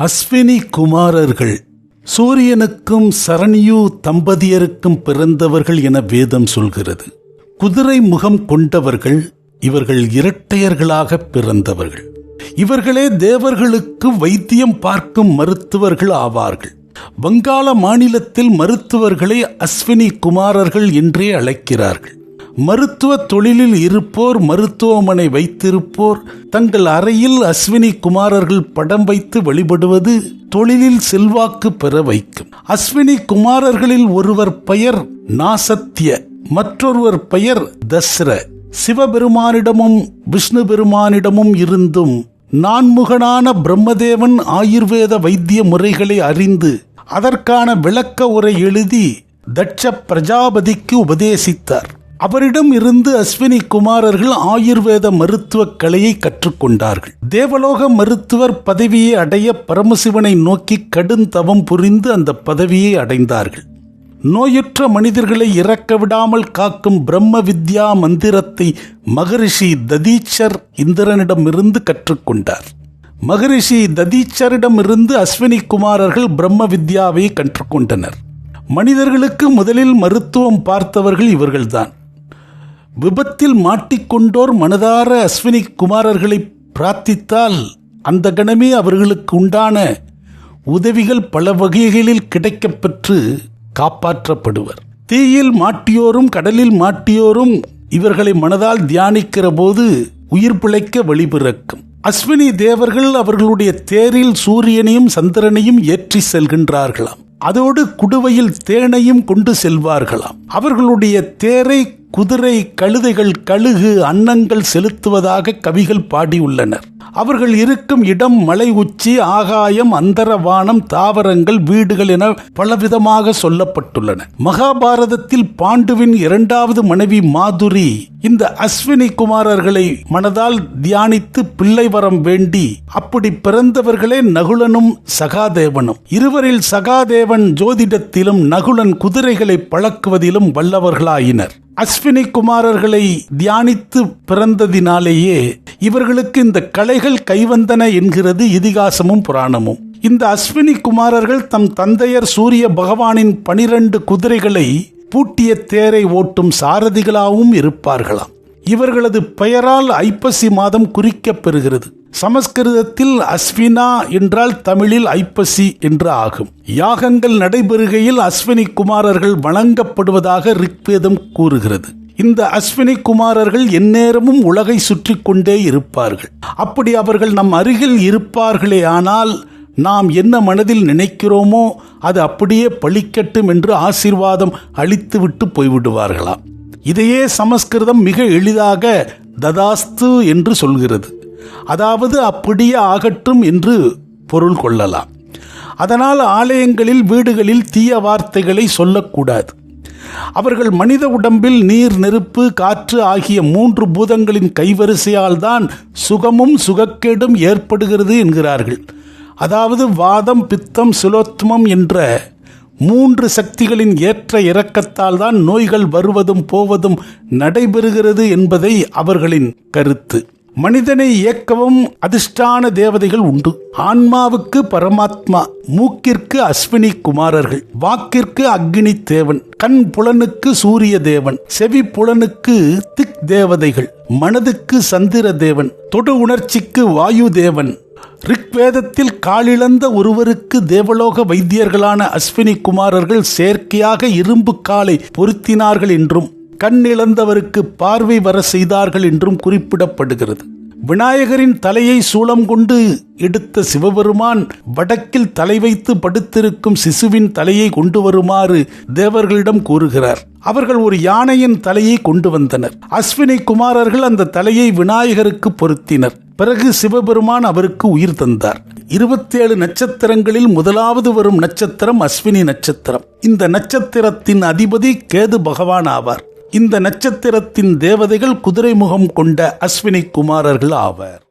அஸ்வினி குமாரர்கள் சூரியனுக்கும் சரணியு தம்பதியருக்கும் பிறந்தவர்கள் என வேதம் சொல்கிறது. குதிரை முகம் கொண்டவர்கள் இவர்கள் இரட்டையர்களாக பிறந்தவர்கள். இவர்களே தேவர்களுக்கு வைத்தியம் பார்க்கும் மருத்துவர்கள் ஆவார்கள். வங்காள மாநிலத்தில் மருத்துவர்களை அஸ்வினி குமாரர்கள் என்றே அழைக்கிறார்கள். மருத்துவ தொழிலில் இருப்போர் மருத்துவமனை வைத்திருப்போர் தங்கள் அறையில் அஸ்வினி குமாரர்கள் படம் வைத்து வழிபடுவது தொழிலில் செல்வாக்கு பெற வைக்கும். அஸ்வினி குமாரர்களில் ஒருவர் பெயர் நாசத்திய மற்றொருவர் பெயர் தஸ்ர. சிவபெருமானிடமும் விஷ்ணு பெருமானிடமும் இருந்தும் நான்முகனான பிரம்மதேவன் ஆயுர்வேத வைத்திய முறைகளை அறிந்து அதற்கான விளக்க உரை எழுதி தட்ச பிரஜாபதிக்கு உபதேசித்தார். அவரிடம் இருந்து அஸ்வினி குமாரர்கள் ஆயுர்வேத மருத்துவக் கலையை கற்றுக்கொண்டார்கள். தேவலோக மருத்துவர் பதவியை அடைய பரமசிவனை நோக்கி கடும் தவம் புரிந்து அந்த பதவியை அடைந்தார்கள். நோயுற்ற மனிதர்களை இறக்க விடாமல் காக்கும் பிரம்ம வித்யா மந்திரத்தை மகரிஷி ததீச்சர் இந்திரனிடமிருந்து கற்றுக்கொண்டார். மகரிஷி ததீச்சரிடமிருந்து அஸ்வினி குமாரர்கள் பிரம்ம வித்யாவை கற்றுக்கொண்டனர். மனிதர்களுக்கு முதலில் மருத்துவம் பார்த்தவர்கள் இவர்கள்தான். விபத்தில் மாட்டிக்கொண்டோர் மனதார அஸ்வினி குமாரர்களை பிரார்த்தித்தால் அந்த கணமே அவர்களுக்கு உண்டான உதவிகள் பல வகைகளில் கிடைக்கப்பெற்று காப்பாற்றப்படுவர். தீயில் மாட்டியோரும் கடலில் மாட்டியோரும் இவர்களை மனதால் தியானிக்கிற போது உயிர் பிழைக்க வழிபிறக்கும் அஸ்வினி தேவர்கள் அவர்களுடைய தேரில் சூரியனையும் சந்திரனையும் ஏற்றி செல்கின்றார்களாம். அதோடு குடுவையில் தேனையும் கொண்டு செல்வார்களாம். அவர்களுடைய தேரை குதிரை கழுதைகள் கழுகு அன்னங்கள் செலுத்துவதாக கவிகள் பாடியுள்ளனர். அவர்கள் இருக்கும் இடம் மலை உச்சி ஆகாயம் அந்தரவானம் தாவரங்கள் வீடுகள் என பலவிதமாக சொல்லப்பட்டுள்ளன. மகாபாரதத்தில் பாண்டுவின் இரண்டாவது மனைவி மாதுரி இந்த அஸ்வினி குமாரர்களை மனதால் தியானித்து பிள்ளை வரம் வேண்டி அப்படி பிறந்தவர்களே நகுலனும் சகாதேவனும். இருவரில் சகாதேவன் ஜோதிடத்திலும் நகுலன் குதிரைகளை பழக்குவதிலும் வல்லவர்களாயினர். அஸ்வினி குமாரர்களை தியானித்து பிறந்ததினாலேயே இவர்களுக்கு இந்த கலைகள் கைவந்தன என்கிறது இதிகாசமும் புராணமும். இந்த அஸ்வினி குமாரர்கள் தம் தந்தையர் சூரிய பகவானின் பனிரெண்டு குதிரைகளை பூட்டிய தேரை ஓட்டும் சாரதிகளாகவும் இருப்பார்களாம். இவர்களது பெயரால் ஐப்பசி மாதம் குறிக்கப் பெறுகிறது சமஸ்கிருதத்தில் அஸ்வினா என்றால் தமிழில் ஐப்பசி என்று ஆகும். யாகங்கள் நடைபெறுகையில் அஸ்வினி குமாரர்கள் வணங்கப்படுவதாக ரிக்வேதம் கூறுகிறது. இந்த அஸ்வினி குமாரர்கள் எந்நேரமும் உலகை சுற்றி கொண்டே இருப்பார்கள். அப்படி அவர்கள் நம் அருகில் இருப்பார்களே ஆனால் நாம் என்ன மனதில் நினைக்கிறோமோ அது அப்படியே பழிக்கட்டும் என்று ஆசீர்வாதம் அளித்துவிட்டு போய்விடுவார்களாம். இதையே சமஸ்கிருதம் மிக எளிதாக ததாஸ்து என்று சொல்கிறது. அதாவது அப்படியே ஆகட்டும் என்று பொருள் கொள்ளலாம். அதனால் ஆலயங்களில் வீடுகளில் தீய வார்த்தைகளை சொல்லக்கூடாது. அவர்கள் மனித உடம்பில் நீர் நெருப்பு காற்று ஆகிய மூன்று பூதங்களின் கைவரிசையால் தான் சுகமும் சுகக்கேடும் ஏற்படுகிறது என்கிறார்கள். அதாவது வாதம் பித்தம் சுலோத்மம் என்ற மூன்று சக்திகளின் ஏற்ற இறக்கத்தால் தான் நோய்கள் வருவதும் போவதும் நடைபெறுகிறது என்பதை அவர்களின் கருத்து. மனிதனை இயக்கவும் அதிர்ஷ்டான தேவதைகள் உண்டு. ஆன்மாவுக்கு பரமாத்மா மூக்கிற்கு அஸ்வினி குமாரர்கள் வாக்கிற்கு அக்னி தேவன் கண் புலனுக்கு சூரிய தேவன் செவி புலனுக்கு திக் தேவதைகள் மனதுக்கு சந்திர தேவன் தொடு உணர்ச்சிக்கு வாயு தேவன். ரிக்வேதத்தில் காலிழந்த ஒருவருக்கு தேவலோக வைத்தியர்களான அஸ்வினி குமாரர்கள் செயற்கையாக இரும்பு காலை பொருத்தினார்கள் என்றும் கண் இழந்தவருக்கு பார்வை வர செய்தார்கள் என்றும் குறிப்பிடப்படுகிறது. விநாயகரின் தலையை சூளம் கொண்டு எடுத்த சிவபெருமான் வடக்கில் தலை வைத்து படுத்திருக்கும் சிசுவின் தலையை கொண்டு வருமாறு தேவர்களிடம் கூறுகிறார். அவர்கள் ஒரு யானையின் தலையை கொண்டு வந்தனர். அஸ்வினி குமாரர்கள் அந்த தலையை விநாயகருக்கு பொருத்தினர். பிறகு சிவபெருமான் அவருக்கு உயிர் தந்தார். இருபத்தேழு நட்சத்திரங்களில் முதலாவது வரும் நட்சத்திரம் அஸ்வினி நட்சத்திரம். இந்த நட்சத்திரத்தின் அதிபதி கேது பகவான் ஆவார். இந்த நட்சத்திரத்தின் தேவதைகள் குதிரை முகம் கொண்ட அஸ்வினி குமாரர்கள் ஆவர்.